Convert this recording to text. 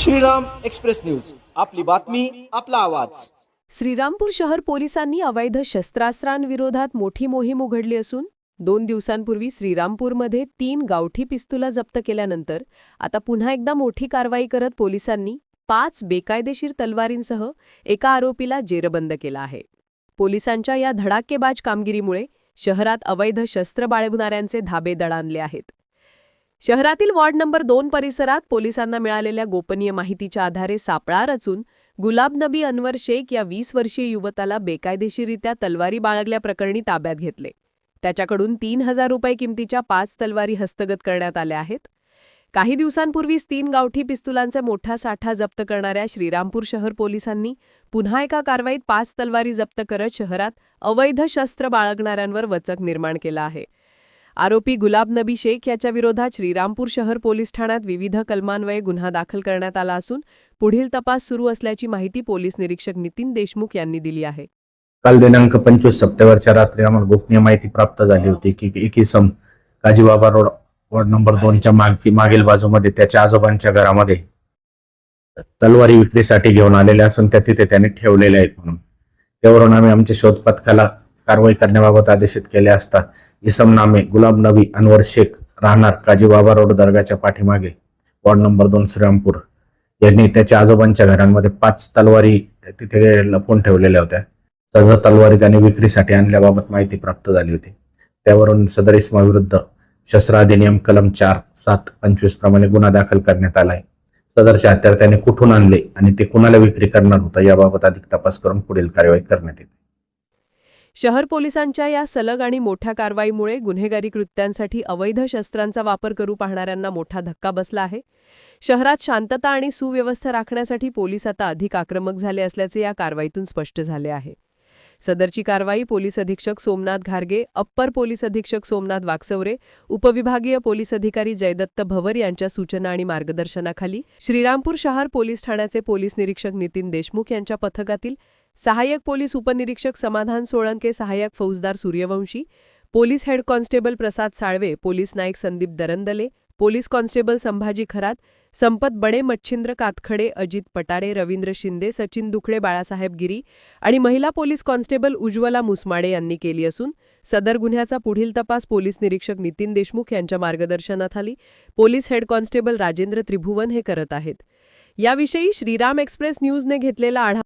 Shriram express news. आपली बातमी आपला आवाज. श्रीरामपूर शहर पोलिसांनी अवैध शस्त्रास्त्रांविरोधात मोठी मोहीम उघडली असून दोन दिवसांपूर्वी श्रीरामपूरमध्ये तीन गावठी पिस्तुला जप्त केल्यानंतर आता पुन्हा एकदा मोठी कारवाई करत पोलिसांनी पाच बेकायदेशीर तलवारींसह एका आरोपीला जेरबंद केला आहे. पोलिसांच्या या धडाकेबाज कामगिरीमुळे शहरात अवैध शस्त्र बाळगणाऱ्यांचे धाबे दडाणले आहेत. शहरातील वॉर्ड नंबर दोन परिसरात पोलिसांना मिळालेल्या गोपनीय माहितीच्या आधारे सापळा रचून गुलाब नबी अनवर शेख या वीस वर्षीय युवताला बेकायदेशीरित्या तलवारी बाळगल्याप्रकरणी ताब्यात घेतले. त्याच्याकडून तीन हजार रुपये किमतीच्या पाच तलवारी हस्तगत करण्यात आल्या आहेत. काही दिवसांपूर्वीच तीन गावठी पिस्तुलांचा मोठा साठा जप्त करणाऱ्या श्रीरामपूर शहर पोलिसांनी पुन्हा एका कारवाईत पाच तलवारी जप्त करत शहरात अवैध शस्त्र बाळगणाऱ्यांवर वचक निर्माण केला आहे. आरोपी गुलाब नबी शेख याच्या विरोधात श्रीरामपूर शहर पोलीस ठाण्यात विविध कलमान्वये गुन्हा दाखल करण्यात आला असून पुढील तपास सुरू असल्याची माहिती पोलीस निरीक्षक नितीन देशमुख यांनी दिली आहे. काल दिनांक पंचवीस सप्टेंबरच्या रात्री आम्हाला गोपनीय माहिती प्राप्त झाली होती की एक इसम काजीबाबा रोड वॉर्ड नंबर दोनच्या मागची मागील बाजूमध्ये त्याच्या आजोबांच्या घरामध्ये तलवारी विक्रीसाठी घेऊन आलेल्या असून त्या तिथे त्याने ठेवलेल्या आहेत म्हणून. त्यावरून आम्ही आमच्या शोध पथकाला कारवाई करण्याबाबत आदेशित केले असता इसम नामे गुलाब नबी अनवर शेख राहणार काजीबाबा रोड दर्गाच्या पाठीमागे. वॉर्ड नंबर दोन श्रीरामपूर. यांनी त्याच्या आजोबांच्या घरांमध्ये पाच तलवारी तिथे लपवून ठेवलेल्या होत्या. सदर तलवारी त्याने विक्रीसाठी आणल्याबाबत माहिती प्राप्त झाली होती. त्यावरून सदर इसमाविरुद्ध शस्त्र अधिनियम कलम चार सात पंचवीस प्रमाणे गुन्हा दाखल करण्यात आलाय सदरचे हत्यार त्याने कुठून आणले आणि ते कुणाला विक्री करणार होता याबाबत अधिक तपास करून पुढील कारवाई करण्यात येते. शहर पोलिसांच्या या सलग आणि मोठ्या कारवाईमुळे गुन्हेगारी कृत्यांसाठी अवैध शस्त्रांचा वापर करू पाहणाऱ्यांना मोठा धक्का बसला आहे. शहरात शांतता आणि सुव्यवस्था राखण्यासाठी पोलीस आता अधिक आक्रमक झाले असल्याचे या कारवाईतून स्पष्ट झाले आहे. सदरची कारवाई पोलीस अधीक्षक सोमनाथ घारगे अप्पर पोलीस अधीक्षक सोमनाथ वाकसवरे उपविभागीय पोलीस अधिकारी जयदत्त भवर यांच्या सूचना आणि मार्गदर्शनाखाली श्रीरामपूर शहर पोलीस ठाण्याचे पोलीस निरीक्षक नितीन देशमुख यांच्या पथकातील सहाय्यक पोलीस उपनिरीक्षक समाधान सोळंके सहाय्यक फौजदार Suryavanshi police head constable Prasad Salve police Naik Sandeep Darandale police constable Sambhaji Kharat Sampat Bade Machhindra Katkhade Ajit Patare Ravindra Shinde Sachin दुखळे Balasaheb गिरी आणि महिला पोलीस कॉन्स्टेबल उज्ज्वला मुसमाडे यांनी केली असून सदर गुन्ह्याचा पुढील तपास पोलीस निरीक्षक नितीन देशमुख यांच्या मार्गदर्शनाखाली police head constable Rajendra Tribhuvan हे करत आहेत. याविषयी श्रीराम एक्सप्रेस न्यूजने घेतलेला आढावा